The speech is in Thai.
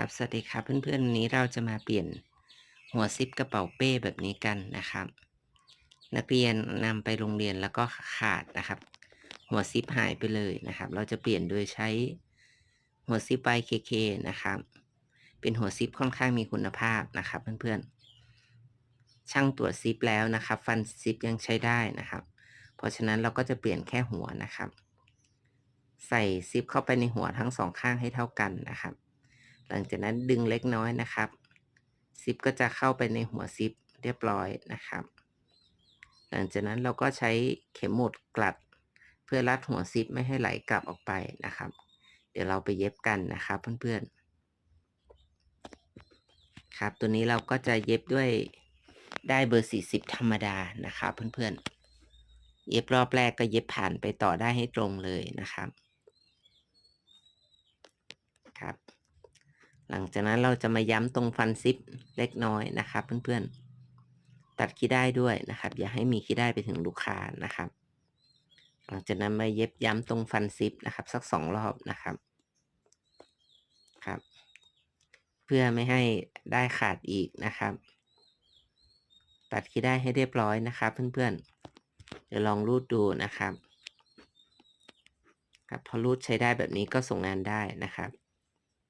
ครับ สวัสดีครับเพื่อนๆวันนี้เราจะมาเปลี่ยนหัวซิปกระเป๋าเป้แบบนี้กันนะครับ นักเรียนนำไปโรงเรียนแล้วก็ขาดนะครับ หัวซิปหายไปเลยนะครับ เราจะเปลี่ยนโดยใช้หัวซิป YKK นะครับ เป็นหัวซิปค่อนข้างมีคุณภาพนะครับ เพื่อนๆ ช่างตรวจซิปแล้วนะครับ ฟันซิปยังใช้ได้นะครับ เพราะฉะนั้นเราก็จะเปลี่ยนแค่หัวนะครับ ใส่ซิปเข้าไปในหัวทั้งสองข้างให้เท่ากันนะครับ หลังจากนั้นดึงเล็กน้อยนะครับ ซิปก็จะเข้าไปในหัวซิปเรียบร้อยนะครับ หลังจากนั้นเราก็ใช้เข็มหมุดกลัด เพื่อรัดหัวซิปไม่ให้ไหลกลับออกไปนะครับ เดี๋ยวเราไปเย็บกันนะครับเพื่อนๆ ครับ ตัวนี้เราก็จะเย็บด้วยได้เบอร์ 40 ธรรมดานะครับเพื่อนๆ เย็บรอบแรกก็เย็บผ่านไปต่อได้ให้ตรงเลยนะครับครับ หลังจากนั้นเราจะมาย้ำตรงฟันซิปเล็กน้อยนะครับเพื่อนๆ ตัดขี้ได้ด้วยนะครับ อย่าให้มีขี้ได้ไปถึงลูกค้านะครับ หลังจากนั้นมาเย็บย้ำตรงฟันซิปนะครับ สักสองรอบนะครับครับ เพื่อไม่ให้ได้ขาดอีกนะครับ ตัดขี้ได้ให้เรียบร้อยนะครับ เพื่อนๆ เดี๋ยวลองรูดดูนะครับ ครับพอรูดใช้ได้แบบนี้ก็ส่งงานได้นะครับ